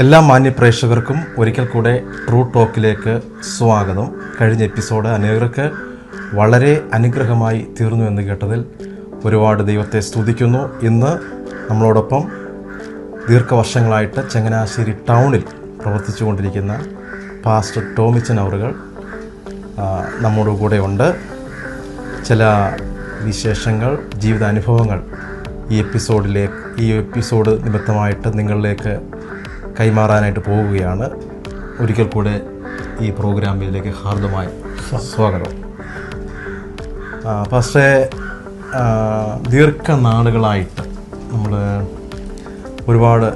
എല്ലാ മാന്യ പ്രേക്ഷകർക്കും ഒരിക്കൽ കൂടെ ട്രൂ ടോക്കിലേക്ക് സ്വാഗതം. കഴിഞ്ഞ എപ്പിസോഡ് അനേകർക്ക് വളരെ അനുഗ്രഹമായി തീർന്നു എന്ന് കേട്ടതിൽ ഒരുപാട് ദൈവത്തെ സ്തുതിക്കുന്നു. ഇന്ന് നമ്മളോടൊപ്പം ദീർഘവർഷങ്ങളായിട്ട് ചങ്ങനാശ്ശേരി ടൗണിൽ പ്രവർത്തിച്ചുകൊണ്ടിരിക്കുന്ന പാസ്റ്റർ ടോമിച്ചൻ അവറുകൾ ആ, നമ്മുടെ കൂടെ ഉണ്ട്. ചില വിശേഷങ്ങൾ ജീവിതാനുഭവങ്ങൾ ഈ എപ്പിസോഡിലേക്ക് ഈ എപ്പിസോഡ് നിമിത്തമായിട്ട് നിങ്ങളിലേക്ക് കൈമാറാനായിട്ട് പോവുകയാണ്. ഒരിക്കൽ കൂടെ ഈ പ്രോഗ്രാമിലേക്ക് ഹാർദമായി സ്വാഗതം. പക്ഷേ ദീർഘനാളുകളായിട്ട് നമ്മൾ ഒരുപാട്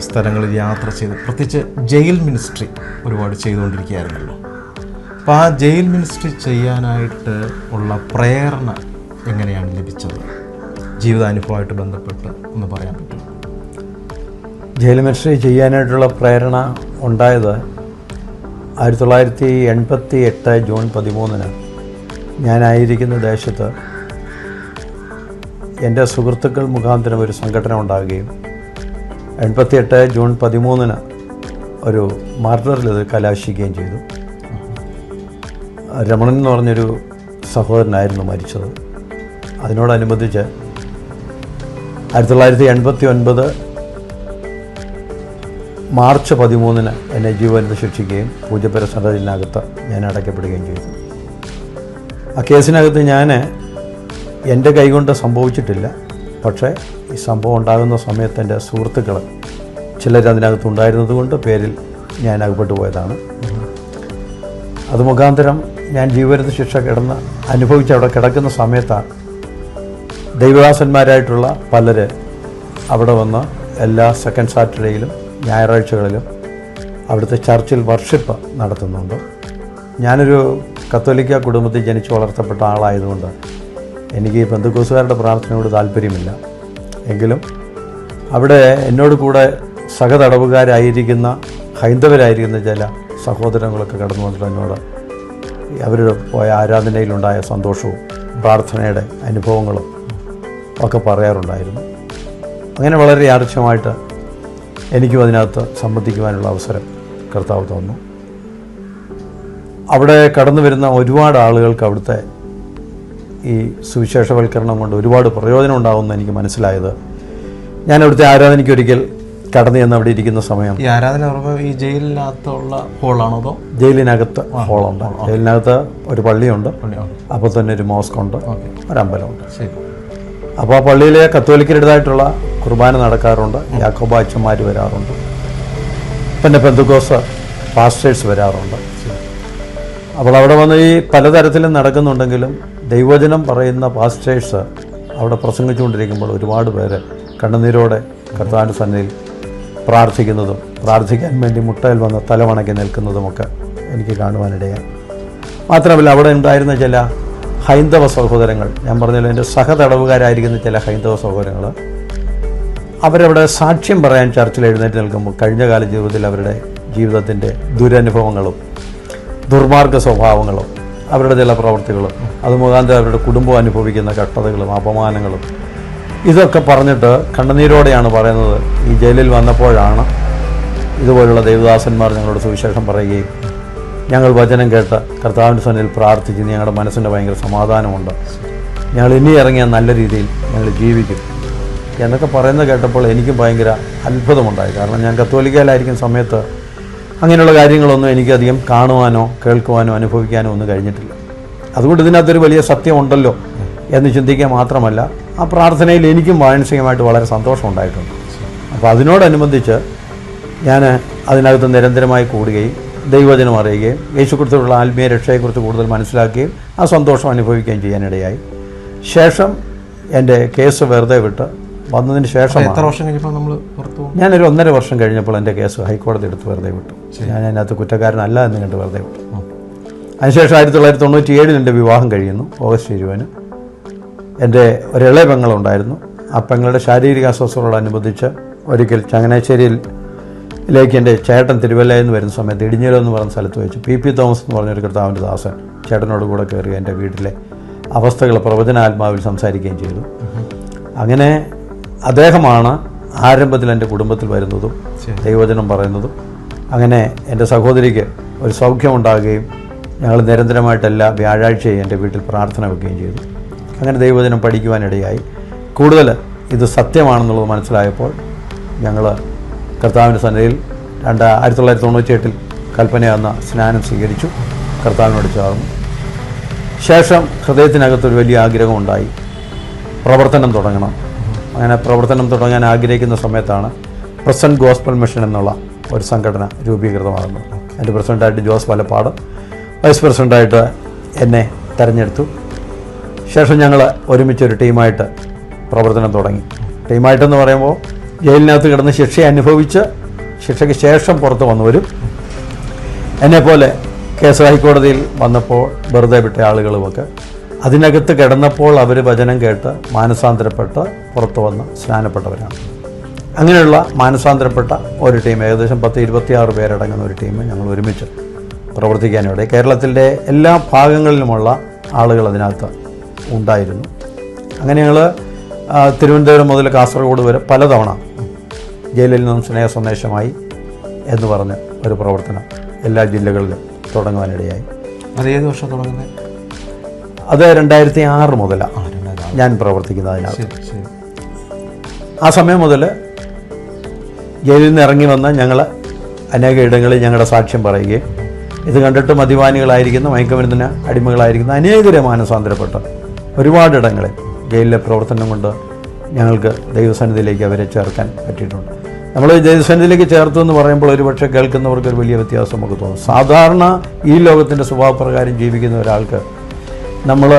സ്ഥലങ്ങളിൽ യാത്ര ചെയ്ത് പ്രത്യേകിച്ച് ജയിൽ മിനിസ്ട്രി ഒരുപാട് ചെയ്തുകൊണ്ടിരിക്കുകയായിരുന്നല്ലോ. അപ്പോൾ ആ ജയിൽ മിനിസ്ട്രി ചെയ്യാനായിട്ട് ഉള്ള പ്രേരണ എങ്ങനെയാണ് ലഭിച്ചത്? ജീവിതാനുഭവമായിട്ട് ബന്ധപ്പെട്ട് ഒന്ന് പറയാൻ പറ്റുമോ? ജയിൽ മിനിസ്ട്രി ചെയ്യാനായിട്ടുള്ള പ്രേരണ ഉണ്ടായത് ആയിരത്തി തൊള്ളായിരത്തി എൺപത്തി എട്ട് ജൂൺ പതിമൂന്നിന് ഞാനായിരിക്കുന്ന ദേശത്ത് എന്റെ സുഹൃത്തുക്കൾ മുഖാന്തരം ഒരു സംഘടന ഉണ്ടാകുകയും എൺപത്തിയെട്ട് ജൂൺ പതിമൂന്നിന് ഒരു മർഡറിൽ ഇത് കലാശിക്കുകയും ചെയ്തു. രമണൻ എന്ന് പറഞ്ഞൊരു സഹോദരനായിരുന്നു മരിച്ചത്. അതിനോടനുബന്ധിച്ച് ആയിരത്തി തൊള്ളായിരത്തി എൺപത്തി ഒൻപത് മാർച്ച് പതിമൂന്നിന് എന്നെ ജീവനത്തെ ശിക്ഷിക്കുകയും പൂജപ്പുര സദലിനകത്ത് ഞാൻ അടയ്ക്കപ്പെടുകയും ചെയ്തു. ആ കേസിനകത്ത് ഞാൻ എന്റെ കൈകൊണ്ട് സംഭവിച്ചിട്ടില്ല. പക്ഷേ ഈ സംഭവം ഉണ്ടാകുന്ന സമയത്ത് എന്റെ സുഹൃത്തുക്കൾ ചിലർ അതിനകത്ത് ഉണ്ടായിരുന്നത് കൊണ്ട് പേരിൽ ഞാൻ അകപ്പെട്ടു പോയതാണ്. അത് മുഖാന്തരം ഞാൻ ജീവനത്ത് ശിക്ഷ കിടന്ന് അനുഭവിച്ച് അവിടെ കിടക്കുന്ന സമയത്താണ് ദൈവദാസന്മാരായിട്ടുള്ള പലര് അവിടെ വന്ന് എല്ലാ സെക്കൻഡ് സാറ്റർഡേയിലും ഞായറാഴ്ചകളിലും അവിടുത്തെ ചർച്ചിൽ വർഷിപ്പ് നടത്തുന്നുണ്ട്. ഞാനൊരു കത്തോലിക്ക കുടുംബത്തിൽ ജനിച്ചു വളർത്തപ്പെട്ട ആളായതുകൊണ്ട് എനിക്ക് ബന്ധുക്കോസുകാരുടെ പ്രാർത്ഥനയോട് താല്പര്യമില്ല. എങ്കിലും അവിടെ എന്നോട് കൂടെ സഹതടവുകാരായിരിക്കുന്ന ഹൈന്ദവരായിരിക്കുന്ന ചില സഹോദരങ്ങളൊക്കെ കടന്നു വന്നിട്ട് എന്നോട് അവരുടെ പോയ ആരാധനയിലുണ്ടായ സന്തോഷവും പ്രാർത്ഥനയുടെ അനുഭവങ്ങളും ഒക്കെ പറയാറുണ്ടായിരുന്നു. അങ്ങനെ വളരെ യാദൃശ്യമായിട്ട് എനിക്കും അതിനകത്ത് സംബന്ധിക്കുവാനുള്ള അവസരം കർത്താവ് തന്നു. അവിടെ കടന്നു വരുന്ന ഒരുപാട് ആളുകൾക്ക് അവിടുത്തെ ഈ സുവിശേഷവൽക്കരണം കൊണ്ട് ഒരുപാട് പ്രയോജനം ഉണ്ടാകുമെന്ന് എനിക്ക് മനസ്സിലായത്. ഞാൻ അവിടുത്തെ ആരാധനയ്ക്ക് ഒരിക്കൽ കടന്നു ചെന്ന് അവിടെ ഇരിക്കുന്ന സമയം. ഈ ആരാധന ഈ ജയിലിനകത്തുള്ള ഹോളാണോ അതോ? ജയിലിനകത്ത് ഹോളുണ്ട്. ജയിലിനകത്ത് ഒരു പള്ളിയുണ്ട്. പള്ളിയോ? അപ്പോൾ തന്നെ ഒരു മോസ്ക് ഉണ്ട് ഒരു അമ്പലമുണ്ട് ശരി. അപ്പോൾ ആ പള്ളിയിലെ കത്തോലിക്കരുടേതായിട്ടുള്ള കുർബാന നടക്കാറുണ്ട്. യാക്കോബ അച്ഛന്മാർ വരാറുണ്ട്. പിന്നെ പെന്തുക്കോസ് പാസ്റ്റേഴ്സ് വരാറുണ്ട്. അപ്പോൾ അവിടെ വന്ന് ഈ പലതരത്തിലും നടക്കുന്നുണ്ടെങ്കിലും ദൈവജനം പറയുന്ന പാസ്റ്റേഴ്സ് അവിടെ പ്രസംഗിച്ചുകൊണ്ടിരിക്കുമ്പോൾ ഒരുപാട് പേര് കണ്ണുനീരോടെ കർത്താവിന്റെ സന്നിധിയിൽ പ്രാർത്ഥിക്കുന്നതും പ്രാർത്ഥിക്കാൻ വേണ്ടി മുട്ടയിൽ വന്ന് തലവണക്കി നിൽക്കുന്നതുമൊക്കെ എനിക്ക് കാണുവാനിടയായി. മാത്രമല്ല അവിടെ ഉണ്ടായിരുന്ന ചില ഹൈന്ദവ സഹോദരങ്ങൾ. ഞാൻ പറഞ്ഞല്ലോ എന്റെ സഹതടവുകാരായിരിക്കുന്ന ചില ഹൈന്ദവ സഹോദരങ്ങൾ അവരവിടെ സാക്ഷ്യം പറയാൻ ചർച്ചിൽ എഴുന്നേറ്റ് നിൽക്കുമ്പോൾ കഴിഞ്ഞ കാല ജീവിതത്തിൽ അവരുടെ ജീവിതത്തിന്റെ ദുരനുഭവങ്ങളും ദുർമാർഗ സ്വഭാവങ്ങളും അവരുടെ ചില പ്രവർത്തികളും അത് മുഖാന്തരം അവരുടെ കുടുംബം അനുഭവിക്കുന്ന കഷ്ടതകളും അപമാനങ്ങളും ഇതൊക്കെ പറഞ്ഞിട്ട് കണ്ണുനീരോടെയാണ് പറയുന്നത് ഈ ജയിലിൽ വന്നപ്പോഴാണ് ഇതുപോലുള്ള ദേവദാസന്മാർ ഞങ്ങളോട് സുവിശേഷം പറയുകയും ഞങ്ങൾ വചനം കേട്ട കർത്താവിന്റെ സന്നിധിയിൽ പ്രാർത്ഥിച്ച് ഞങ്ങളുടെ മനസ്സിന്റെ ഭയങ്കര സമാധാനമുണ്ട്. ഞങ്ങൾ ഇനി ഇറങ്ങിയ നല്ല രീതിയിൽ ഞങ്ങൾ ജീവിക്കും. എന്നൊക്കെ പറയുന്നത് കേട്ടപ്പോൾ എനിക്കും ഭയങ്കര അത്ഭുതമുണ്ടായി. കാരണം ഞാൻ കത്തോലിക്കയിലായിരിക്കുന്ന സമയത്ത് അങ്ങനെയുള്ള കാര്യങ്ങളൊന്നും എനിക്കധികം കാണുവാനോ കേൾക്കുവാനോ അനുഭവിക്കാനോ ഒന്നും കഴിഞ്ഞിട്ടില്ല. അതുകൊണ്ട് ഇതിനകത്തൊരു വലിയ സത്യമുണ്ടല്ലോ എന്ന് ചിന്തിക്കുക മാത്രമല്ല ആ പ്രാർത്ഥനയിൽ എനിക്കും മാനസികമായിട്ട് വളരെ സന്തോഷമുണ്ടായിട്ടുണ്ട്. അപ്പോൾ അതിനോടനുബന്ധിച്ച് ഞാൻ അതിനകത്ത് നിരന്തരമായി കൂടുകയും ദൈവജനം അറിയുകയും യേശുക്കുറിച്ചുള്ള ആത്മീയ രക്ഷയെക്കുറിച്ച് കൂടുതൽ മനസ്സിലാക്കുകയും ആ സന്തോഷം അനുഭവിക്കുകയും ചെയ്യാനിടയായി. ശേഷം എന്റെ കേസ് വെറുതെ വിട്ട് വന്നതിന് ശേഷം എത്ര വർഷം കഴിഞ്ഞപ്പോൾ നമ്മൾ പുറത്തു ഞാനൊരു ഒന്നര വർഷം കഴിഞ്ഞപ്പോൾ എന്റെ കേസ് ഹൈക്കോടതി എടുത്ത് വെറുതെ വിട്ടു. ഞാൻ അതിനകത്ത് കുറ്റക്കാരനല്ല എന്ന് കണ്ട് വെറുതെ വിട്ടു. അതിനുശേഷം ആയിരത്തി തൊള്ളായിരത്തി തൊണ്ണൂറ്റി ഏഴിൽ എന്റെ വിവാഹം കഴിയുന്നു ഓഗസ്റ്റ് ഇരുപതിന്. എന്റെ ഒരു ഇളയ പെങ്ങളുണ്ടായിരുന്നു. ആ പെങ്ങളുടെ ശാരീരിക അസ്വസ്ഥതയോടനുബന്ധിച്ച് ഒരിക്കൽ ചങ്ങനാശ്ശേരിയിലേക്ക് എന്റെ ചേട്ടൻ തിരുവല്ലയിൽ നിന്ന് വരുന്ന സമയത്ത് ഇടിഞ്ഞിലോ എന്ന് പറഞ്ഞ സ്ഥലത്ത് വെച്ച് പി പി തോമസ് എന്ന് പറഞ്ഞൊരു കർത്താവിന്റെ ദാസൻ ചേട്ടനോട് കൂടെ കയറി എന്റെ വീട്ടിലെ അവസ്ഥകൾ പ്രവചനാത്മാവിൽ സംസാരിക്കുകയും ചെയ്തു. അങ്ങനെ അദ്ദേഹമാണ് ആരംഭത്തിൽ എന്റെ കുടുംബത്തിൽ വരുന്നതും ദൈവചനം പറയുന്നതും. അങ്ങനെ എന്റെ സഹോദരിക്ക് ഒരു സൗഖ്യമുണ്ടാകുകയും ഞങ്ങൾ നിരന്തരമായിട്ടല്ല വ്യാഴാഴ്ചയും എന്റെ വീട്ടിൽ പ്രാർത്ഥന വെക്കുകയും ചെയ്തു. അങ്ങനെ ദൈവചനം പഠിക്കുവാനിടയായി. കൂടുതൽ ഇത് സത്യമാണെന്നുള്ളത് മനസ്സിലായപ്പോൾ ഞങ്ങൾ കർത്താവിന്റെ സന്നിധിയിൽ രണ്ട് ആയിരത്തി തൊള്ളായിരത്തി തൊണ്ണൂറ്റി എട്ടിൽ കൽപ്പന എന്ന സ്നാനം സ്വീകരിച്ചു. കർത്താവിനോട് ചേർന്നു ശേഷം ഹൃദയത്തിനകത്തൊരു വലിയ ആഗ്രഹമുണ്ടായി. പ്രവർത്തനം തുടങ്ങണം. അങ്ങനെ പ്രവർത്തനം തുടങ്ങാൻ ആഗ്രഹിക്കുന്ന സമയത്താണ് പ്രസന്റ് ഗോസ്ബൽ മിഷൻ എന്നുള്ള ഒരു സംഘടന രൂപീകൃതമാകുന്നത്. എന്റെ പ്രസിഡന്റായിട്ട് ജോസ് വലപ്പാട് വൈസ് പ്രസിഡന്റായിട്ട് എന്നെ തിരഞ്ഞെടുത്തു. ശേഷം ഞങ്ങൾ ഒരുമിച്ചൊരു ടീമായിട്ട് പ്രവർത്തനം തുടങ്ങി. ടീമായിട്ടെന്ന് പറയുമ്പോൾ ജയിലിനകത്ത് കിടന്ന് ശിക്ഷ അനുഭവിച്ച് ശിക്ഷയ്ക്ക് ശേഷം പുറത്ത് വന്നവരും എന്നെപ്പോലെ കേസ് ഹൈക്കോടതിയിൽ വന്നപ്പോൾ വെറുതെ വിട്ട ആളുകളുമൊക്കെ അതിനകത്ത് കിടന്നപ്പോൾ അവർ വചനം കേട്ട് മാനസാന്തരപ്പെട്ട് പുറത്തു വന്ന് സ്നാനപ്പെട്ടവരാണ്. അങ്ങനെയുള്ള മാനസാന്തരപ്പെട്ട ഒരു ടീം ഏകദേശം പത്ത് ഇരുപത്തിയാറ് പേരടങ്ങുന്ന ഒരു ടീം ഞങ്ങൾ ഒരുമിച്ച് പ്രവർത്തിക്കാനിവിടെ കേരളത്തിന്റെ എല്ലാ ഭാഗങ്ങളിലുമുള്ള ആളുകൾ അതിനകത്ത് ഉണ്ടായിരുന്നു. അങ്ങനെ ഞങ്ങൾ തിരുവനന്തപുരം മുതൽ കാസർഗോഡ് വരെ പലതവണ ജയിലിൽ നിന്നും സ്നേഹ സന്ദേശമായി എന്ന് പറഞ്ഞ് ഒരു പ്രവർത്തനം എല്ലാ ജില്ലകളിലും തുടങ്ങുവാനിടയായി. അത് ഏത് വർഷം തുടങ്ങുന്നത് അത് രണ്ടായിരത്തി ആറ് മുതലാണ് ഞാൻ പ്രവർത്തിക്കുന്നത് അതിനകത്ത്. ആ സമയം മുതൽ ജയിലിൽ നിന്ന് ഇറങ്ങി വന്ന് ഞങ്ങൾ അനേക ഇടങ്ങളിൽ ഞങ്ങളുടെ സാക്ഷ്യം പറയുകയും ഇത് കണ്ടിട്ട് മദ്യപാനികളായിരിക്കുന്ന മയക്കുമരുന്നിന് അടിമകളായിരിക്കുന്ന അനേകരെ മാനസാന്തരപ്പെട്ട. ഒരുപാടിടങ്ങളിൽ ജയിലിലെ പ്രവർത്തനം കൊണ്ട് ഞങ്ങൾക്ക് ദൈവസന്നിധിയിലേക്ക് അവരെ ചേർക്കാൻ പറ്റിയിട്ടുണ്ട്. നമ്മൾ ദൈവസന്നിധിയിലേക്ക് ചേർത്തു എന്ന് പറയുമ്പോൾ ഒരുപക്ഷെ കേൾക്കുന്നവർക്ക് ഒരു വലിയ വ്യത്യാസം നമുക്ക് തോന്നും. സാധാരണ ഈ ലോകത്തിന്റെ സ്വഭാവപ്രകാരം ജീവിക്കുന്ന ഒരാൾക്ക് നമ്മൾ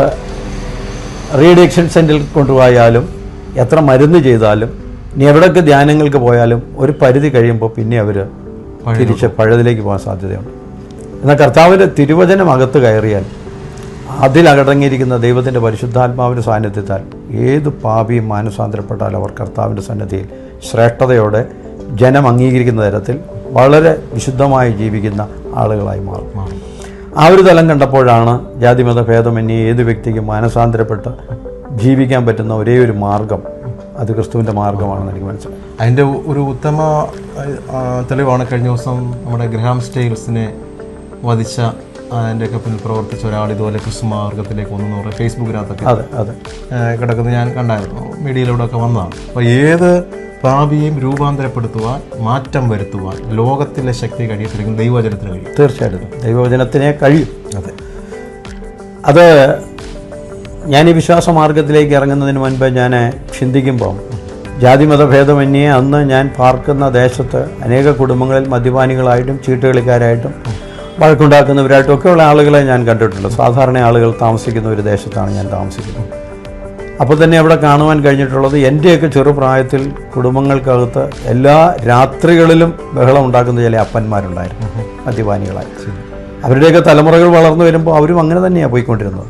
റീഡിക്ഷൻ സെന്ററിൽ കൊണ്ടുപോയാലും എത്ര മരുന്ന് ചെയ്താലും ഇനി എവിടെയൊക്കെ ധ്യാനങ്ങൾക്ക് പോയാലും ഒരു പരിധി കഴിയുമ്പോൾ പിന്നെ അവർ തിരിച്ച് പഴയതിലേക്ക് പോകാൻ സാധ്യതയുണ്ട്. എന്നാൽ കർത്താവിന്റെ തിരുവചനം അകത്ത് കയറിയാൽ അതിലടങ്ങിയിരിക്കുന്ന ദൈവത്തിന്റെ പരിശുദ്ധാത്മാവിന്റെ സാന്നിധ്യത്താൽ ഏത് പാപിയും മാനസാന്തരപ്പെട്ടാൽ അവർ കർത്താവിന്റെ സന്നിധിയിൽ ശ്രേഷ്ഠതയോടെ ജനം അംഗീകരിക്കുന്ന തരത്തിൽ വളരെ വിശുദ്ധമായി ജീവിക്കുന്ന ആളുകളായി മാറും. ആ ഒരു തലം കണ്ടപ്പോഴാണ് ജാതിമത ഭേദമന്യേ ഏത് വ്യക്തിക്കും മാനസാന്തരപ്പെട്ട് ജീവിക്കാൻ പറ്റുന്ന ഒരേ ഒരു മാർഗം. അത് ക്രിസ്തുവിന്റെ മാർഗമാണെന്ന് എനിക്ക് മനസ്സിലായി. അതിന്റെ ഒരു ഉത്തമ തെളിവാണ് കഴിഞ്ഞ ദിവസം നമ്മുടെ ഗ്രഹാം സ്റ്റൈൽസിനെ വധിച്ച അതിന്റെയൊക്കെ പിന്നിൽ പ്രവർത്തിച്ച ഒരാൾ ഇതുപോലെ ക്രിസ്തു മാർഗത്തിലേക്ക് വന്നു പറയുക ഫേസ്ബുക്കിനകത്തൊക്കെ അതെ അതെ. കിടക്കുന്നത് ഞാൻ കണ്ടായിരുന്നു. മീഡിയയിലൂടെ ഒക്കെ വന്നതാണ്. അപ്പോൾ ഏത് പാപിയെയും രൂപാന്തരപ്പെടുത്തുവാൻ മാറ്റം വരുത്തുവാൻ ലോകത്തിലെ ശക്തി കഴിയത്തില്ലെങ്കിൽ ദൈവവചനത്തിന് കഴിയും. തീർച്ചയായിട്ടും. ദൈവവചനത്തിനെ കഴിയും. അതെ. അത് ഞാൻ ഈ വിശ്വാസ മാർഗത്തിലേക്ക് ഇറങ്ങുന്നതിന് മുൻപ് ഞാൻ ചിന്തിക്കുമ്പം ജാതി മതഭേദമന്യേ അന്ന് ഞാൻ പാർക്കുന്ന ദേശത്ത് അനേക കുടുംബങ്ങളിൽ മദ്യപാനികളായിട്ടും ചീട്ടുകളിക്കാരായിട്ടും വഴക്കുണ്ടാക്കുന്നവരായിട്ടും ഒക്കെയുള്ള ആളുകളെ ഞാൻ കണ്ടിട്ടുണ്ട്. സാധാരണ ആളുകൾ താമസിക്കുന്ന ഒരു ദേശത്താണ് ഞാൻ താമസിക്കുന്നത്. അപ്പോൾ തന്നെ അവിടെ കാണുവാൻ കഴിഞ്ഞിട്ടുള്ളത് എന്റെയൊക്കെ ചെറുപ്രായത്തിൽ കുടുംബങ്ങൾക്കകത്ത് എല്ലാ രാത്രികളിലും ബഹളം ഉണ്ടാക്കുന്ന ചില അപ്പന്മാരുണ്ടായിരുന്നു. മദ്യപാനികളായി അവരുടെയൊക്കെ തലമുറകൾ വളർന്നു വരുമ്പോൾ അവരും അങ്ങനെ തന്നെയാണ് പോയിക്കൊണ്ടിരുന്നത്.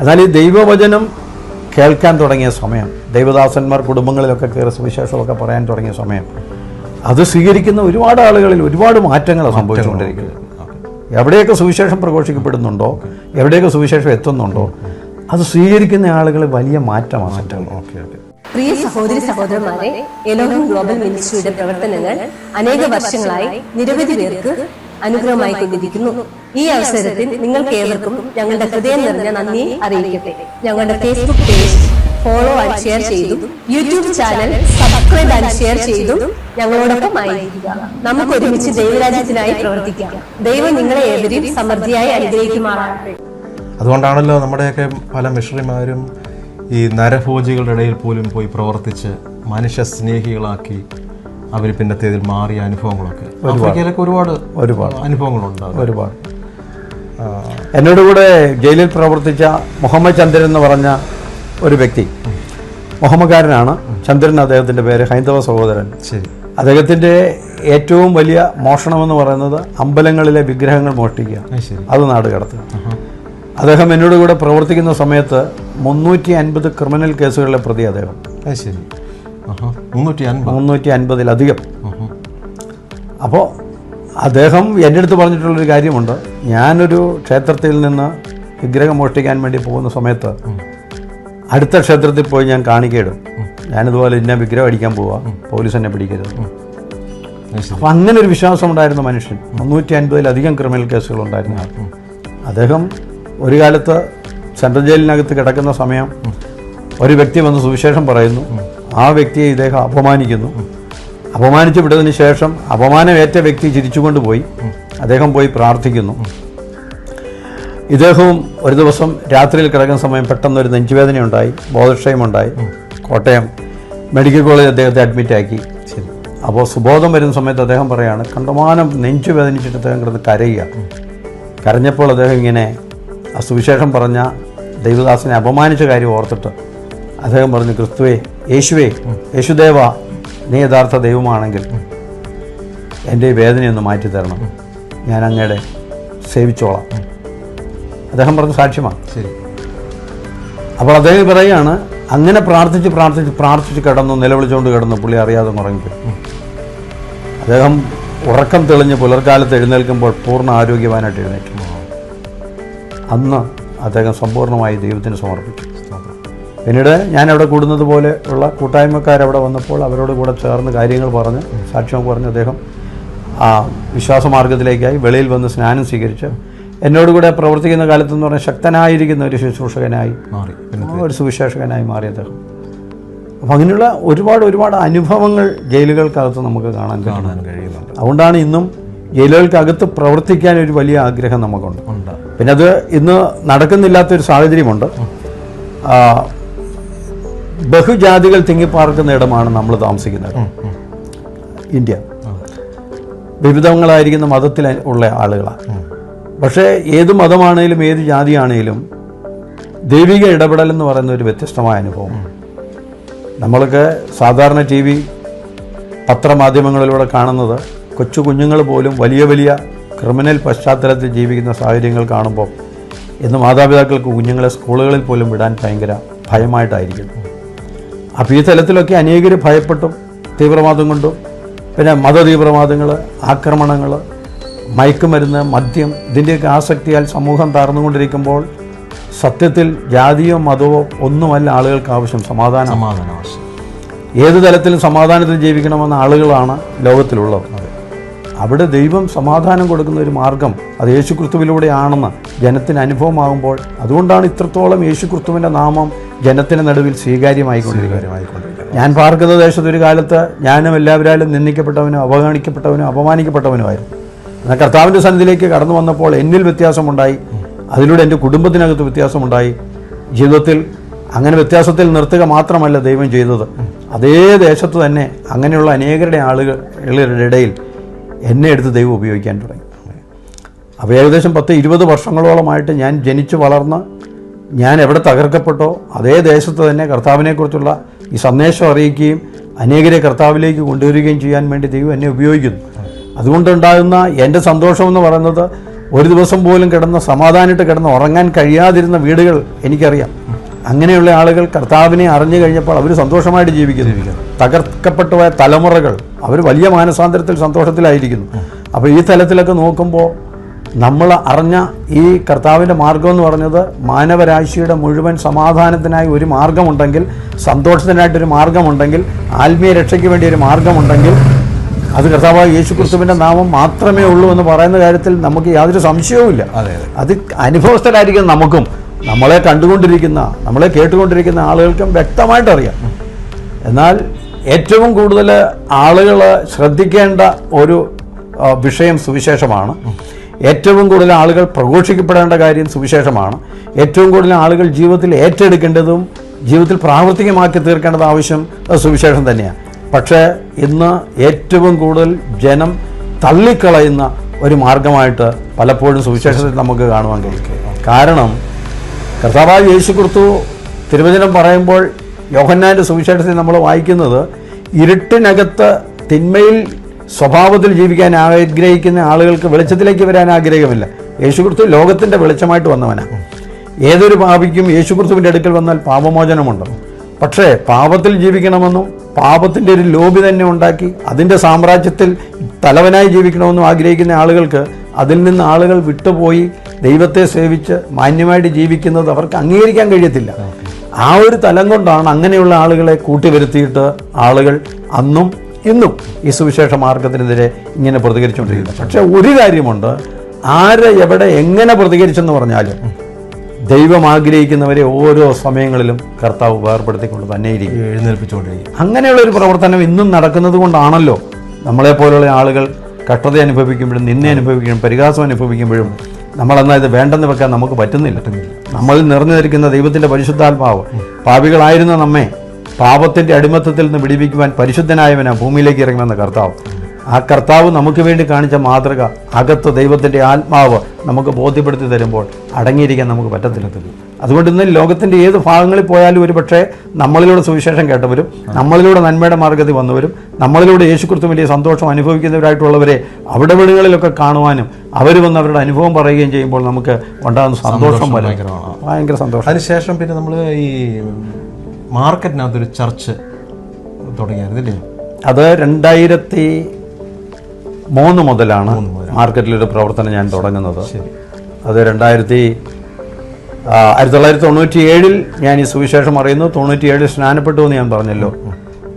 എന്നാൽ ഈ ദൈവവചനം കേൾക്കാൻ തുടങ്ങിയ സമയം ദൈവദാസന്മാർ കുടുംബങ്ങളിലൊക്കെ കയറി സുവിശേഷമൊക്കെ പറയാൻ തുടങ്ങിയ സമയം അത് സ്വീകരിക്കുന്ന ഒരുപാട് ആളുകളിൽ ഒരുപാട് മാറ്റങ്ങൾ സംഭവിച്ചുകൊണ്ടിരിക്കുന്നത്. എവിടെയൊക്കെ സുവിശേഷം പ്രഘോഷിക്കപ്പെടുന്നുണ്ടോ എവിടെയൊക്കെ സുവിശേഷം എത്തുന്നുണ്ടോ അത് സ്വീകരിക്കുന്ന ആളുകൾ വലിയ മാറ്റമാണ്. Okay okay. പ്രിയ സഹോദരി സഹോദരന്മാരെ എലോഹിം ഗ്ലോബൽ മിനിസ്ട്രിയുടെ പ്രവർത്തനങ്ങൾ അനേക വർഷങ്ങളായി നിരവധി പേർക്ക് അനുഗ്രഹമായി കൊണ്ടിരിക്കുന്നു. ഈ അവസരത്തിൽ നിങ്ങൾക്ക് ഏവർക്കും ഞങ്ങളുടെ ഹൃദയം നിറഞ്ഞ നന്ദി അറിയിക്കട്ടെ. ഞങ്ങളുടെ Facebook page follow and share ചെയ്തും YouTube channel subscribe and share ചെയ്തും ഞങ്ങളോടൊപ്പം ആയിരിക്കുക. നമുക്ക് ഒരുമിച്ച് ദൈവരാജ്യത്തിനായി പ്രവർത്തിക്കാം. ദൈവം നിങ്ങളെ ഏവരും സമൃദ്ധിയായി അനുഗ്രഹിക്കുമാറാകട്ടെ അതുകൊണ്ടാണല്ലോ നമ്മുടെയൊക്കെ പല മിഷണറിമാരും ഈ നരഭോജികളുടെ ഇടയിൽ പോലും പോയി പ്രവർത്തിച്ച് മനുഷ്യ സ്നേഹികളാക്കി അവർ പിന്നത്തേതിൽ മാറിയ അനുഭവങ്ങളൊക്കെ. ആഫ്രിക്കയിലൊക്കെ ഒരുപാട് ഒരുപാട്. അനുഭവങ്ങളുണ്ട് അത്. ഒരുപാട്. എന്നോടുകൂടെ എന്നോട് കൂടെ ജയിലിൽ പ്രവർത്തിച്ച മുഹമ്മദ് ചന്ദ്രൻ എന്ന് പറഞ്ഞ ഒരു വ്യക്തി. മുഹമ്മദ്കാരനാണ്. ചന്ദ്രൻ അദ്ദേഹത്തിന്റെ പേര് ഹൈന്ദവ സഹോദരൻ. ശരി. അദ്ദേഹത്തിന്റെ ഏറ്റവും വലിയ മോഷണം എന്ന് പറയുന്നത് അമ്പലങ്ങളിലെ വിഗ്രഹങ്ങൾ മോഷ്ടിക്കുക. അത് നാട് കടത്തുക. അദ്ദേഹം എന്നോട് കൂടെ പ്രവർത്തിക്കുന്ന സമയത്ത് മുന്നൂറ്റി അൻപത് ക്രിമിനൽ കേസുകളിലെ പ്രതി അദ്ദേഹം. ശരി. മുന്നൂറ്റി അൻപത് അൻപതിലധികം അപ്പോൾ അദ്ദേഹം എന്റെ അടുത്ത് പറഞ്ഞിട്ടുള്ളൊരു കാര്യമുണ്ട്. ഞാനൊരു ക്ഷേത്രത്തിൽ നിന്ന് വിഗ്രഹം മോഷ്ടിക്കാൻ വേണ്ടി പോകുന്ന സമയത്ത് അടുത്ത ക്ഷേത്രത്തിൽ പോയി ഞാൻ കാണിക്കയിടും ഞാനിതുപോലെ ഇന്ന വിഗ്രഹം അടിക്കാൻ പോവാ. പോലീസ് എന്നെ പിടിക്കരുത്. അപ്പൊ അങ്ങനെ ഒരു വിശ്വാസം ഉണ്ടായിരുന്ന മനുഷ്യൻ. മുന്നൂറ്റി അൻപതിലധികം ക്രിമിനൽ കേസുകൾ ഉണ്ടായിരുന്ന ആൾ. അദ്ദേഹം ഒരു കാലത്ത് സെൻട്രൽ ജയിലിനകത്ത് കിടക്കുന്ന സമയം ഒരു വ്യക്തി വന്ന് സുവിശേഷം പറയുന്നു. ആ വ്യക്തിയെ ഇദ്ദേഹം അപമാനിക്കുന്നു. അപമാനിച്ചു വിട്ടതിന് ശേഷം അപമാനമേറ്റ വ്യക്തി ചിരിച്ചുകൊണ്ട് പോയി. അദ്ദേഹം പോയി പ്രാർത്ഥിക്കുന്നു. ഇദ്ദേഹവും ഒരു ദിവസം രാത്രിയിൽ കിടക്കുന്ന സമയം പെട്ടെന്ന് ഒരു നെഞ്ചുവേദനയുണ്ടായി ബോധക്ഷയമുണ്ടായി. കോട്ടയം മെഡിക്കൽ കോളേജ് അദ്ദേഹത്തെ അഡ്മിറ്റ് ആക്കി. അപ്പോൾ സുബോധം വരുന്ന സമയത്ത് അദ്ദേഹം പറയാണ് കണ്ടമാനം നെഞ്ചു വേദനിച്ചിട്ട് അദ്ദേഹം കിടന്ന് കരയുക. കരഞ്ഞപ്പോൾ അദ്ദേഹം ഇങ്ങനെ ആ സുവിശേഷം പറഞ്ഞ ദൈവദാസനെ അപമാനിച്ച കാര്യം ഓർത്തിട്ട് അദ്ദേഹം പറഞ്ഞു ക്രിസ്തുവേ യേശുവേ യേശുദേവ നീ യഥാർത്ഥ ദൈവമാണെങ്കിൽ എന്റെ വേദനയൊന്ന് മാറ്റി തരണം ഞാൻ അങ്ങയുടെ സേവിച്ചോളാം. അദ്ദേഹം പറഞ്ഞ സാക്ഷ്യമാണ്. ശരി. അപ്പോൾ അദ്ദേഹം പറയുകയാണ് അങ്ങനെ പ്രാർത്ഥിച്ച് പ്രാർത്ഥിച്ച് പ്രാർത്ഥിച്ച് കിടന്നു നിലവിളിച്ചുകൊണ്ട് കിടന്നു പുള്ളി അറിയാതെ ഉറങ്ങിപ്പോയി അദ്ദേഹം ഉറക്കം തെളിഞ്ഞ് പുലർക്കാലത്ത് എഴുന്നേൽക്കുമ്പോൾ പൂർണ ആരോഗ്യവാനായിട്ട് എഴുന്നേറ്റു. അന്ന് അദ്ദേഹം സമ്പൂർണമായി ദൈവത്തിന് സമർപ്പിച്ചു. പിന്നീട് ഞാൻ അവിടെ കൂടുന്നത് പോലെ ഉള്ള കൂട്ടായ്മക്കാരവിടെ വന്നപ്പോൾ അവരോട് കൂടെ ചേർന്ന് കാര്യങ്ങൾ പറഞ്ഞ് സാക്ഷ്യം പറഞ്ഞ് അദ്ദേഹം ആ വിശ്വാസമാർഗത്തിലേക്കായി വെളിയിൽ വന്ന് സ്നാനം സ്വീകരിച്ച് എന്നോട് കൂടെ പ്രവർത്തിക്കുന്ന കാലത്തെന്ന് പറഞ്ഞാൽ ശക്തനായിരിക്കുന്ന ഒരു ശുശ്രൂഷകനായി മാറി. ഒരു സുവിശേഷകനായി മാറി അദ്ദേഹം. അപ്പം അങ്ങനെയുള്ള ഒരുപാട് ഒരുപാട് അനുഭവങ്ങൾ ജയിലുകൾക്കകത്ത് നമുക്ക് കാണാൻ കാണാൻ കഴിയുന്നുണ്ട്. അതുകൊണ്ടാണ് ഇന്നും ജയിലുകൾക്കകത്ത് പ്രവർത്തിക്കാൻ ഒരു വലിയ ആഗ്രഹം നമുക്കുണ്ട്. പിന്നെ അത് ഇന്ന് നടക്കുന്നില്ലാത്തൊരു സാഹചര്യമുണ്ട്. ബഹുജാതികൾ തിങ്ങിപ്പാർക്കുന്ന ഇടമാണ് നമ്മൾ താമസിക്കുന്നത്. ഇന്ത്യ. വിവിധങ്ങളായിരിക്കുന്ന മതത്തിൽ ഉള്ള ആളുകളാണ്. പക്ഷേ ഏത് മതമാണേലും ഏത് ജാതിയാണേലും ദൈവിക ഇടപെടൽ എന്ന് പറയുന്ന ഒരു വ്യത്യസ്തമായ അനുഭവം. നമ്മൾക്ക് സാധാരണ ടി വി പത്രമാധ്യമങ്ങളിലൂടെ കാണുന്നത് കൊച്ചു കുഞ്ഞുങ്ങൾ പോലും വലിയ വലിയ ക്രിമിനൽ പശ്ചാത്തലത്തിൽ ജീവിക്കുന്ന സാഹചര്യങ്ങൾ കാണുമ്പോൾ ഇന്ന് മാതാപിതാക്കൾക്ക് കുഞ്ഞുങ്ങളെ സ്കൂളുകളിൽ പോലും വിടാൻ ഭയങ്കര ഭയമായിട്ടായിരിക്കും. അപ്പോൾ ഈ തലത്തിലൊക്കെ അനേകർ ഭയപ്പെട്ടും തീവ്രവാദം കൊണ്ടും. പിന്നെ മതതീവ്രവാദങ്ങൾ ആക്രമണങ്ങൾ മയക്കുമരുന്ന് മദ്യം ഇതിന്റെയൊക്കെ ആസക്തിയാൽ സമൂഹം തകർന്നുകൊണ്ടിരിക്കുമ്പോൾ സത്യത്തിൽ ജാതിയോ മതമോ ഒന്നുമല്ല ആളുകൾക്ക് ആവശ്യം സമാധാനം. സമാധാനം ആവശ്യം. ഏത് തലത്തിലും സമാധാനത്തിൽ ജീവിക്കണമെന്ന ആളുകളാണ് ലോകത്തിലുള്ളത്. അവിടെ ദൈവം സമാധാനം കൊടുക്കുന്ന ഒരു മാർഗം അത് യേശുക്രിസ്തുവിലൂടെയാണെന്ന് ജനത്തിന് അനുഭവമാകുമ്പോൾ അതുകൊണ്ടാണ് ഇത്രത്തോളം യേശുക്രിസ്തുവിന്റെ നാമം ജനത്തിന് നടുവിൽ സ്വീകാര്യമായിക്കൊണ്ടിരിക്കുന്നത്. കാര്യമായിക്കൊണ്ടിരിക്കുന്നത് ഞാൻ പാർക്കുന്ന ദേശത്ത് ഒരു കാലത്ത് ഞാനും എല്ലാവരാലും നിന്ദിക്കപ്പെട്ടവനും അവഗണിക്കപ്പെട്ടവനും അപമാനിക്കപ്പെട്ടവനുമായിരുന്നു. എന്നാൽ കർത്താവിന്റെ സന്നിധിയിലേക്ക് കടന്നു വന്നപ്പോൾ എന്നിൽ വ്യത്യാസമുണ്ടായി. അതിലൂടെ എന്റെ കുടുംബത്തിനകത്ത് വ്യത്യാസമുണ്ടായി. ജീവിതത്തിൽ അങ്ങനെ വ്യത്യാസത്തിൽ നിർത്തുക മാത്രമല്ല ദൈവം ചെയ്തത്. അതേ ദേശത്ത് തന്നെ അങ്ങനെയുള്ള അനേകരുടെ ആളുകളുടെ ഇടയിൽ എന്നെ എടുത്ത് ദൈവം ഉപയോഗിക്കാൻ തുടങ്ങി. അപ്പോൾ ഏകദേശം പത്ത് ഇരുപത് വർഷങ്ങളോളമായിട്ട് ഞാൻ ജനിച്ചു വളർന്ന് ഞാൻ എവിടെ തകർക്കപ്പെട്ടോ അതേ ദേശത്ത് തന്നെ കർത്താവിനെക്കുറിച്ചുള്ള ഈ സന്ദേശം അറിയിക്കുകയും അനേകരെ കർത്താവിലേക്ക് കൊണ്ടുവരികയും ചെയ്യാൻ വേണ്ടി ദൈവം എന്നെ ഉപയോഗിക്കുന്നു. അതുകൊണ്ടുണ്ടാകുന്ന എന്റെ സന്തോഷമെന്ന് പറയുന്നത് ഒരു ദിവസം പോലും കിടന്ന് സമാധാനമായിട്ട് കിടന്ന് ഉറങ്ങാൻ കഴിയാതിരുന്ന വീടുകൾ എനിക്കറിയാം. അങ്ങനെയുള്ള ആളുകൾ കർത്താവിനെ അറിഞ്ഞു കഴിഞ്ഞപ്പോൾ അവർ സന്തോഷമായിട്ട് ജീവിക്കുന്നു. തകർക്കപ്പെട്ടു തലമുറകൾ അവർ വലിയ മാനസാന്തരത്തിൽ സന്തോഷത്തിലായിരിക്കുന്നു. അപ്പോൾ ഈ തലത്തിലൊക്കെ നോക്കുമ്പോൾ നമ്മൾ അറിഞ്ഞ ഈ കർത്താവിന്റെ മാർഗം എന്ന് പറഞ്ഞത് മാനവരാശിയുടെ മുഴുവൻ സമാധാനത്തിനായി ഒരു മാർഗമുണ്ടെങ്കിൽ സന്തോഷത്തിനായിട്ടൊരു മാർഗമുണ്ടെങ്കിൽ ആത്മീയ രക്ഷയ്ക്ക് വേണ്ടി ഒരു മാർഗമുണ്ടെങ്കിൽ അത് കർത്താവായ യേശു ക്രിസ്തുവിന്റെ നാമം മാത്രമേ ഉള്ളൂ എന്ന് പറയുന്ന കാര്യത്തിൽ നമുക്ക് യാതൊരു സംശയവുമില്ല. അതെ അനുഭവസ്ഥരായിരിക്കും നമുക്കും. നമ്മളെ കണ്ടുകൊണ്ടിരിക്കുന്ന നമ്മളെ കേട്ടുകൊണ്ടിരിക്കുന്ന ആളുകൾക്കും വ്യക്തമായിട്ട് അറിയാം എന്നാൽ ഏറ്റവും കൂടുതൽ ആളുകൾ ശ്രദ്ധിക്കേണ്ട ഒരു വിഷയം സുവിശേഷമാണ്. ഏറ്റവും കൂടുതൽ ആളുകൾ പ്രഘോഷിക്കപ്പെടേണ്ട കാര്യം സുവിശേഷമാണ്. ഏറ്റവും കൂടുതൽ ആളുകൾ ജീവിതത്തിൽ ഏറ്റെടുക്കേണ്ടതും ജീവിതത്തിൽ പ്രാവർത്തികമാക്കി തീർക്കേണ്ടത് ആവശ്യം സുവിശേഷം തന്നെയാണ്. പക്ഷേ ഇന്ന് ഏറ്റവും കൂടുതൽ ജനം തള്ളിക്കളയുന്ന ഒരു മാർഗമായിട്ട് പലപ്പോഴും സുവിശേഷത്തിൽ നമുക്ക് കാണുവാൻ കഴിയും. കാരണം കർത്താവായ യേശു കൊടുത്തു തിരുവചനം പറയുമ്പോൾ യോഹന്നാന്റെ സുവിശേഷത്തിൽ നമ്മൾ വായിക്കുന്നത് ഇരുട്ടിനകത്ത് തിന്മയിൽ സ്വഭാവത്തിൽ ജീവിക്കാൻ ആഗ്രഹിക്കുന്ന ആളുകൾക്ക് വെളിച്ചത്തിലേക്ക് വരാൻ ആഗ്രഹമില്ല. യേശു ക്രിസ്തു ലോകത്തിന്റെ വെളിച്ചമായിട്ട് വന്നവനാണ് ഏതൊരു പാപിക്കും യേശു ക്രിസ്തുവിന്റെ അടുക്കൽ വന്നാൽ പാപമോചനമുണ്ട്. പക്ഷേ പാപത്തിൽ ജീവിക്കണമെന്നും പാപത്തിന്റെ ഒരു ലോബി തന്നെ ഉണ്ടാക്കി അതിന്റെ സാമ്രാജ്യത്തിൽ തലവനായി ജീവിക്കണമെന്നും ആഗ്രഹിക്കുന്ന ആളുകൾക്ക് അതിൽ നിന്ന് ആളുകൾ വിട്ടുപോയി ദൈവത്തെ സേവിച്ച് മാന്യമായിട്ട് ജീവിക്കുന്നത് അവർക്ക് അംഗീകരിക്കാൻ കഴിയത്തില്ല. ആ ഒരു തലം കൊണ്ടാണ് അങ്ങനെയുള്ള ആളുകളെ കൂട്ടിവരുത്തിയിട്ട് ആളുകൾ അന്നും ഇന്നും ഈ സുവിശേഷ മാർഗത്തിനെതിരെ ഇങ്ങനെ പ്രതികരിച്ചുകൊണ്ടിരിക്കുന്നത്. പക്ഷേ ഒരു കാര്യമുണ്ട് ആര് എവിടെ എങ്ങനെ പ്രതികരിച്ചെന്ന് പറഞ്ഞാലും ദൈവം ആഗ്രഹിക്കുന്നവരെ ഓരോ സമയങ്ങളിലും കർത്താവ് വേർപ്പെടുത്തിക്കൊണ്ട് തന്നെ ഇരിക്കും എഴുന്നേൽപ്പിച്ചുകൊണ്ടിരിക്കും. അങ്ങനെയുള്ള ഒരു പ്രവർത്തനം ഇന്നും നടക്കുന്നത് കൊണ്ടാണല്ലോ നമ്മളെ നമ്മളെപ്പോലുള്ള ആളുകൾ കഷ്ടത അനുഭവിക്കുമ്പോഴും നിന്നെ അനുഭവിക്കുമ്പോഴും പരിഹാസം അനുഭവിക്കുമ്പോഴും നമ്മളെന്നാൽ ഇത് വേണ്ടെന്ന് വെക്കാൻ നമുക്ക് പറ്റുന്നില്ല. നമ്മൾ നിറഞ്ഞു നിൽക്കുന്ന ദൈവത്തിന്റെ പരിശുദ്ധാത്മാവ് പാപികളായിരുന്ന നമ്മെ പാപത്തിന്റെ അടിമത്തത്തിൽ നിന്ന് വിടിവിക്കുവാൻ പരിശുദ്ധനായവനാണ് ഭൂമിയിലേക്ക് ഇറങ്ങുമെന്ന കർത്താവ് ആ കർത്താവ് നമുക്ക് വേണ്ടി കാണിച്ച മാതൃക അകത്ത് ദൈവത്തിന്റെ ആത്മാവ് നമുക്ക് ബോധ്യപ്പെടുത്തി തരുമ്പോൾ അടങ്ങിയിരിക്കാൻ നമുക്ക് പറ്റത്തില്ല അതുകൊണ്ട് ഇന്ന് ലോകത്തിന്റെ ഏത് ഭാഗങ്ങളിൽ പോയാലും ഒരു പക്ഷേ നമ്മളിലൂടെ സുവിശേഷം കേട്ടവരും നമ്മളിലൂടെ നന്മയുടെ മാർഗത്തിൽ വന്നവരും നമ്മളിലൂടെ യേശുക്രിസ്തു വലിയ സന്തോഷം അനുഭവിക്കുന്നവരായിട്ടുള്ളവരെ അവിടെ വീടുകളിലൊക്കെ കാണുവാനും അവർ വന്ന് അവരുടെ അനുഭവം പറയുകയും ചെയ്യുമ്പോൾ നമുക്ക് ഉണ്ടാകുന്ന സന്തോഷം. ഭയങ്കര സന്തോഷം. അതിനുശേഷം പിന്നെ നമ്മൾ ഈ മാർക്കറ്റിനകത്തൊരു ചർച്ച് തുടങ്ങിയായിരുന്നില്ലേ അത് രണ്ടായിരത്തി മൂന്ന് മുതലാണ് മാർക്കറ്റിലൊരു പ്രവർത്തനം ഞാൻ തുടങ്ങുന്നത്. അത് രണ്ടായിരത്തി ആയിരത്തി തൊള്ളായിരത്തി തൊണ്ണൂറ്റി ഏഴിൽ ഞാൻ ഈ സുവിശേഷം അറിയുന്നു. തൊണ്ണൂറ്റി ഏഴിൽ സ്നാനപ്പെട്ടു എന്ന് ഞാൻ പറഞ്ഞല്ലോ.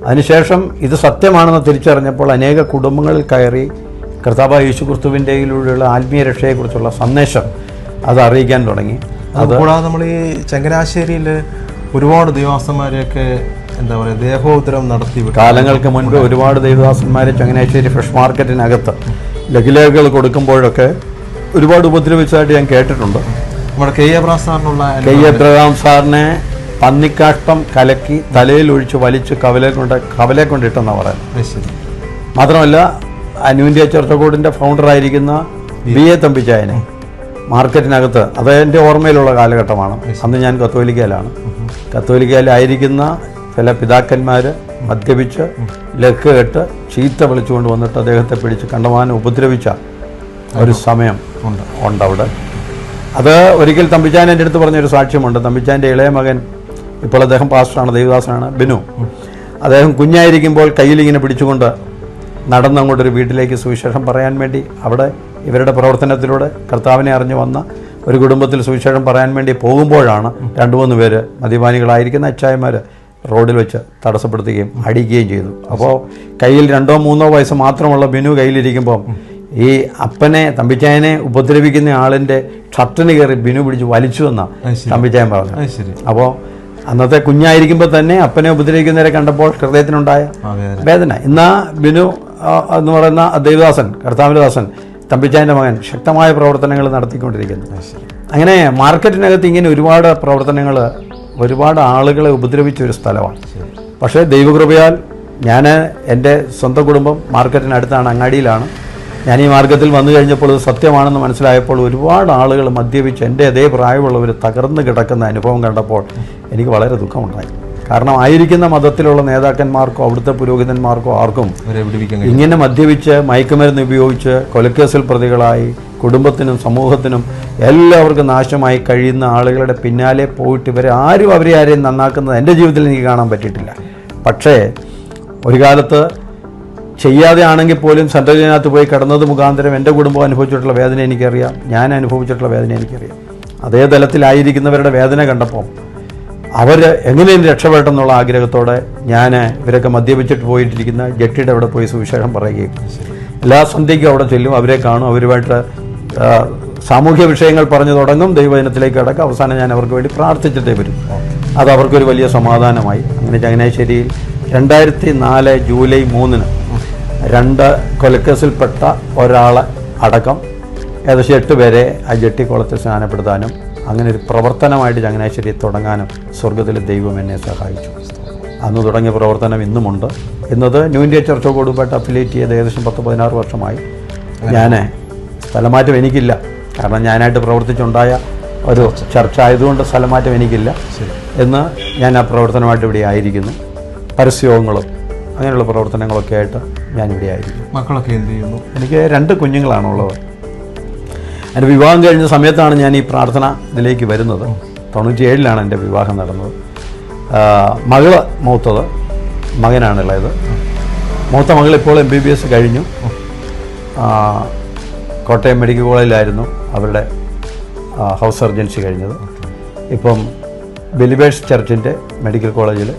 അതിനുശേഷം ഇത് സത്യമാണെന്ന് തിരിച്ചറിഞ്ഞപ്പോൾ അനേക കുടുംബങ്ങളിൽ കയറി കർത്താവ് യേശു ക്രിസ്തുവിന്റെയിലൂടെയുള്ള ആത്മീയ രക്ഷയെക്കുറിച്ചുള്ള സന്ദേശം അത് അറിയിക്കാൻ തുടങ്ങി. അതുകൂടാതെ നമ്മൾ ഈ ചങ്ങനാശ്ശേരിയിൽ ഒരുപാട് ദേവാസന്മാരെയൊക്കെ എന്താ പറയുക ദേഹോത്തരം നടത്തി കാലങ്ങൾക്ക് മുൻപ് ഒരുപാട് ദേവദാസന്മാരെ ചങ്ങനാശ്ശേരി ഫ്രഷ് മാർക്കറ്റിനകത്ത് ലഘുലേഖകൾ കൊടുക്കുമ്പോഴൊക്കെ ഒരുപാട് ഉപദ്രവിച്ചതായിട്ട് ഞാൻ കേട്ടിട്ടുണ്ട്. നമ്മുടെ കെ. എ. പ്രാസാറിനുള്ള കെ. എബ്രഹാം സാറിനെ പന്നിക്കാഷ്ടം കലക്കി തലയിൽ ഒഴിച്ച് വലിച്ച് കവലെ കൊണ്ട് കവലെ കൊണ്ടിട്ടെന്നാണ് പറയുന്നത്. മാത്രമല്ല അന്യൂന്ത്യ ഫൗണ്ടർ ആയിരിക്കുന്ന ബി. എ. തമ്പിച്ചായനെ മാർക്കറ്റിനകത്ത് അത് എന്റെ ഓർമ്മയിലുള്ള കാലഘട്ടമാണ്. അന്ന് ഞാൻ കത്തോലിക്കയിലാണ്. കത്തോലിക്കയിലായിരിക്കുന്ന ചില പിതാക്കന്മാർ മദ്യപിച്ച് ലക്ക് കെട്ട് ചീത്ത വിളിച്ചുകൊണ്ട് വന്നിട്ട് അദ്ദേഹത്തെ പിടിച്ച് കണ്ടമാനം ഉപദ്രവിച്ച ഒരു സമയം ഉണ്ട്. ഉണ്ട് അവിടെ അത് ഒരിക്കൽ തമ്പിച്ചാൻ എന്റെ അടുത്ത് പറഞ്ഞൊരു സാക്ഷ്യമുണ്ട്. തമ്പിച്ചാന്റെ ഇളയ മകൻ ഇപ്പോൾ അദ്ദേഹം പാസ്റ്ററാണ് ദേവദാസനാണ് ബിനു. അദ്ദേഹം കുഞ്ഞായിരിക്കുമ്പോൾ കയ്യിലിങ്ങനെ പിടിച്ചുകൊണ്ട് നടന്നങ്ങോട്ടൊരു വീട്ടിലേക്ക് സുവിശേഷം പറയാൻ വേണ്ടി അവിടെ ഇവരുടെ പ്രവർത്തനത്തിലൂടെ കർത്താവിനെ അറിഞ്ഞു വന്ന ഒരു കുടുംബത്തിൽ സുവിശേഷം പറയാൻ വേണ്ടി പോകുമ്പോഴാണ് രണ്ടു മൂന്ന് പേര് മദ്യപാനികളായിരിക്കുന്ന അച്ചായന്മാർ റോഡിൽ വെച്ച് തടസ്സപ്പെടുത്തുകയും അടിക്കുകയും ചെയ്തു. അപ്പോൾ കയ്യിൽ രണ്ടോ മൂന്നോ വയസ്സ് മാത്രമുള്ള ബിനു കയ്യിലിരിക്കുമ്പോൾ ഈ അപ്പനെ തമ്പിച്ചായനെ ഉപദ്രവിക്കുന്ന ആളിന്റെ ഷർട്ടിന് കയറി ബിനു പിടിച്ച് വലിച്ചു എന്നാ തമ്പിച്ചായൻ പറഞ്ഞു അപ്പോൾ അന്നത്തെ കുഞ്ഞായിരിക്കുമ്പോൾ തന്നെ അപ്പനെ ഉപദ്രവിക്കുന്നവരെ കണ്ടപ്പോൾ ഹൃദയത്തിനുണ്ടായ വേദന. എന്നാ ഇന്നാ ബിനു എന്ന് പറയുന്ന ദേവദാസൻ കർത്താവിന്റെ ദാസൻ തമ്പിച്ചായന്റെ മകൻ ശക്തമായ പ്രവർത്തനങ്ങൾ നടത്തിക്കൊണ്ടിരിക്കുന്നു. അങ്ങനെ മാർക്കറ്റിനകത്ത് ഇങ്ങനെ ഒരുപാട് പ്രവർത്തനങ്ങൾ ഒരുപാട് ആളുകളെ ഉപദ്രവിച്ച ഒരു സ്ഥലമാണ്. പക്ഷേ ദൈവകൃപയാൽ ഞാൻ എന്റെ സ്വന്തം കുടുംബം മാർക്കറ്റിനടുത്താണ് അങ്ങാടിയിലാണ്. ഞാൻ ഈ മാർഗത്തിൽ വന്നു കഴിഞ്ഞപ്പോൾ ഇത് സത്യമാണെന്ന് മനസ്സിലായപ്പോൾ ഒരുപാട് ആളുകൾ മദ്യപിച്ച് എന്റെ അതേ പ്രായമുള്ളവർ തകർന്ന് കിടക്കുന്ന അനുഭവം കണ്ടപ്പോൾ എനിക്ക് വളരെ ദുഃഖമുണ്ടായി. കാരണം ആയിരിക്കുന്ന മതത്തിലുള്ള നേതാക്കന്മാർക്കോ അവിടുത്തെ പുരോഹിതന്മാർക്കോ ആർക്കും ഇങ്ങനെ മദ്യപിച്ച് മയക്കുമരുന്ന് ഉപയോഗിച്ച് കൊലക്കേസിൽ പ്രതികളായി കുടുംബത്തിനും സമൂഹത്തിനും എല്ലാവർക്കും നാശമായി കഴിയുന്ന ആളുകളുടെ പിന്നാലെ പോയിട്ട് ഇവരെ ആരും അവരെ ആരെയും നന്നാക്കുന്നത് എന്റെ ജീവിതത്തിൽ എനിക്ക് കാണാൻ പറ്റിയിട്ടില്ല. പക്ഷേ ഒരു കാലത്ത് ചെയ്യാതെ ആണെങ്കിൽ പോലും സെൻട്രലിനകത്ത് പോയി കിടന്നത് മുഖാന്തരം എന്റെ കുടുംബം അനുഭവിച്ചിട്ടുള്ള വേദന എനിക്കറിയാം. ഞാൻ അനുഭവിച്ചിട്ടുള്ള വേദന എനിക്കറിയാം. അതേ തലത്തിലായിരിക്കുന്നവരുടെ വേദന കണ്ടപ്പോൾ അവർ എങ്ങനെയും രക്ഷപ്പെടെന്നുള്ള ആഗ്രഹത്തോടെ ഞാൻ ഇവരൊക്കെ മദ്യപിച്ചിട്ട് പോയിട്ടിരിക്കുന്ന ജട്ടിയുടെ അവിടെ പോയി സുവിശേഷം പറയുകയും. എല്ലാ സന്ധ്യയ്ക്കും അവിടെ ചെല്ലും അവരെ കാണും അവരുമായിട്ട് സാമൂഹ്യ വിഷയങ്ങൾ പറഞ്ഞു തുടങ്ങും. ദൈവജനത്തിലേക്ക് കിടക്കും അവസാനം ഞാൻ അവർക്ക് വേണ്ടി പ്രാർത്ഥിച്ചിട്ടേ വരും. അത് അവർക്കൊരു വലിയ സമാധാനമായി. അങ്ങനെ ചങ്ങനാശ്ശേരിയിൽ രണ്ടായിരത്തി നാല് ജൂലൈ മൂന്നിന് രണ്ട് കൊലക്കേസിൽപ്പെട്ട ഒരാളെ അടക്കം ഏകദേശം എട്ട് പേരെ ആ ജെട്ടിക്കുളത്തിൽ സ്നാനപ്പെടുത്താനും അങ്ങനെ ഒരു പ്രവർത്തനമായിട്ട് ചങ്ങനാശ്ശേരി തുടങ്ങാനും സ്വർഗത്തിലെ ദൈവം എന്നെ സഹായിച്ചു. അന്ന് തുടങ്ങിയ പ്രവർത്തനം ഇന്നുമുണ്ട്. ഇന്നത് ന്യൂ ഇന്ത്യ ചർച്ചോടുമായിട്ട് അഫിലിയേറ്റ് ചെയ്ത് ഏകദേശം പത്ത് പതിനാറ് വർഷമായി. ഞാൻ സ്ഥലമാറ്റം എനിക്കില്ല. കാരണം ഞാനായിട്ട് പ്രവർത്തിച്ചുണ്ടായ ഒരു ചർച്ച ആയതുകൊണ്ട് സ്ഥലമാറ്റം എനിക്കില്ല. എന്ന് ഞാൻ ആ പ്രവർത്തനമായിട്ട് ഇവിടെ ആയിരിക്കുന്നു. പരസ്യയോഗങ്ങളും അങ്ങനെയുള്ള പ്രവർത്തനങ്ങളൊക്കെ ആയിട്ട് ഞാനിവിടെ ആയിരിക്കും മക്കളൊക്കെ എന്ത് ചെയ്യുന്നു? എനിക്ക് രണ്ട് കുഞ്ഞുങ്ങളാണുള്ളത്. എന്റെ വിവാഹം കഴിഞ്ഞ സമയത്താണ് ഞാൻ ഈ പ്രാർത്ഥന ഇതിലേക്ക് വരുന്നത്. തൊണ്ണൂറ്റി ഏഴിലാണ് എന്റെ വിവാഹം നടന്നത്. മകൾ മകൾ മൂത്തത് മകനാണുള്ളത്. മൂത്ത മകൾ ഇപ്പോൾ എം ബി ബി എസ് കഴിഞ്ഞു. കോട്ടയം മെഡിക്കൽ കോളേജിലായിരുന്നു അവരുടെ ഹൗസ് സർജൻസി കഴിഞ്ഞത്. ഇപ്പം ബിലിബേഴ്സ് ചർച്ചിന്റെ മെഡിക്കൽ കോളേജിൽ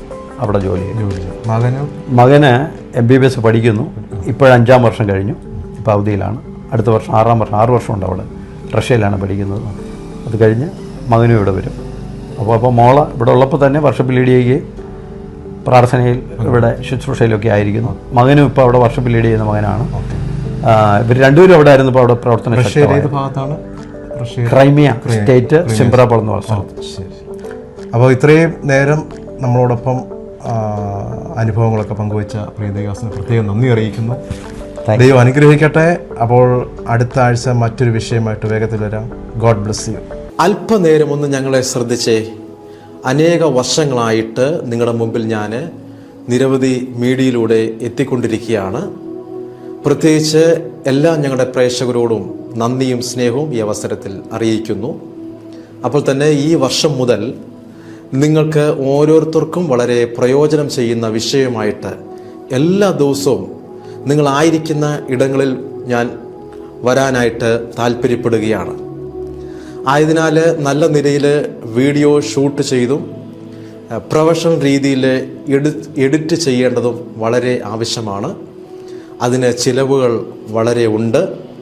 അവിടെ ജോലി ചെയ്തു. മകനും? മകന് എം ബി ബി എസ് പഠിക്കുന്നു. ഇപ്പോഴഞ്ചാം വർഷം കഴിഞ്ഞു. ഇപ്പോൾ അവധിയിലാണ്. അടുത്ത വർഷം ആറാം വർഷം ആറ് വർഷമുണ്ട് അവിടെ റഷ്യയിലാണ് പഠിക്കുന്നത്. അത് കഴിഞ്ഞ് മകനും ഇവിടെ വരും. അപ്പോൾ അപ്പോൾ മോള ഇവിടെ ഉള്ളപ്പോൾ തന്നെ വർഷപ്പ് ലീഡ് ചെയ്യുകയും പ്രാർത്ഥനയിൽ ഇവിടെ ശുശ്രൂഷയിലൊക്കെ ആയിരിക്കുന്നു. മകനും ഇപ്പോൾ അവിടെ വർഷപ്പ് ലീഡ് ചെയ്യുന്ന മകനാണ്. ഇവർ രണ്ടുപേരും അവിടെ ആയിരുന്നു അവിടെ പ്രവർത്തന ക്രൈമിയ സ്റ്റേറ്റ് സിംബ്രാപോൾ എന്ന് പറഞ്ഞ അപ്പോൾ ഇത്രയും നേരം നമ്മളോടൊപ്പം അനുഭവങ്ങളൊക്കെ പങ്കുവച്ച പ്രിയദേവാസിന് പ്രത്യേകം നന്ദി അറിയിക്കുന്നു. ദൈവം അനുഗ്രഹിക്കട്ടെ. അപ്പോൾ അടുത്ത ആഴ്ച മറ്റൊരു വിഷയമായിട്ട് വേഗത്തിൽ വരാം. God bless you. അല്പനേരം ഒന്ന് ഞങ്ങളെ ശ്രദ്ധിച്ചേ. അനേക വർഷങ്ങളായിട്ട് നിങ്ങളുടെ മുമ്പിൽ ഞാൻ നിരവധി മീഡിയയിലൂടെ എത്തിക്കൊണ്ടിരിക്കുകയാണ്. പ്രത്യേകിച്ച് എല്ലാ ഞങ്ങളുടെ പ്രേക്ഷകരോടും നന്ദിയും സ്നേഹവും ഈ അവസരത്തിൽ അറിയിക്കുന്നു. അപ്പോൾ തന്നെ ഈ വർഷം മുതൽ നിങ്ങൾക്ക് ഓരോരുത്തർക്കും വളരെ പ്രയോജനം ചെയ്യുന്ന വിഷയമായിട്ട് എല്ലാ ദിവസവും നിങ്ങളായിരിക്കുന്ന ഇടങ്ങളിൽ ഞാൻ വരാനായിട്ട് താല്പര്യപ്പെടുകയാണ്. ആയതിനാൽ നല്ല നിലയിൽ വീഡിയോ ഷൂട്ട് ചെയ്തും പ്രൊഫഷണൽ രീതിയിൽ എഡി എഡിറ്റ് ചെയ്യേണ്ടതും വളരെ ആവശ്യമാണ്. അതിന് ചിലവുകൾ വളരെ ഉണ്ട്.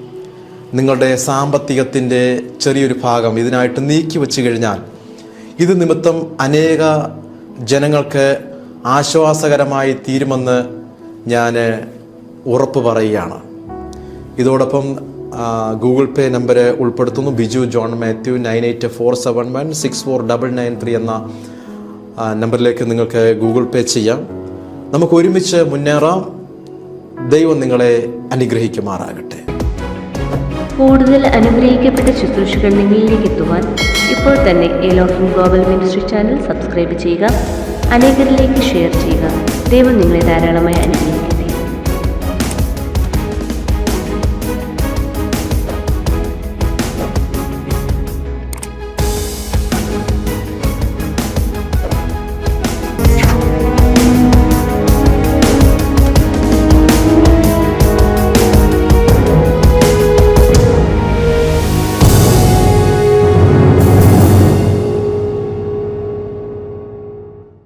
നിങ്ങളുടെ സാമ്പത്തികത്തിന്റെ ചെറിയൊരു ഭാഗം ഇതിനായിട്ട് നീക്കി വെച്ച് കഴിഞ്ഞാൽ ഇത് നിമിത്തം അനേക ജനങ്ങൾക്ക് ആശ്വാസകരമായി തീരുമെന്ന് ഞാൻ ഉറപ്പ് പറയുകയാണ്. ഇതോടൊപ്പം ഗൂഗിൾ പേ നമ്പർ ഉൾപ്പെടുത്തുന്നു. Biju John Mathew nine eight four seven one six four double nine three എന്ന നമ്പറിലേക്ക് നിങ്ങൾക്ക് ഗൂഗിൾ പേ ചെയ്യാം. നമുക്ക് ഒരുമിച്ച് മുന്നേറാം. ദൈവം നിങ്ങളെ അനുഗ്രഹിക്കുമാറാകട്ടെ. കൂടുതൽ അനുഗ്രഹിക്കപ്പെട്ട ശുശ്രൂഷകൾ നിങ്ങളിലേക്ക് എത്തുവാൻ ഇപ്പോൾ തന്നെ എലോഫിൻ ഗ്ലോബൽ മിനിസ്ട്രി ചാനൽ സബ്സ്ക്രൈബ് ചെയ്യുക അനേകരിലേക്ക് ഷെയർ ചെയ്യുക. ദൈവം നിങ്ങളെ ധാരാളമായി അനുഗ്രഹിക്കും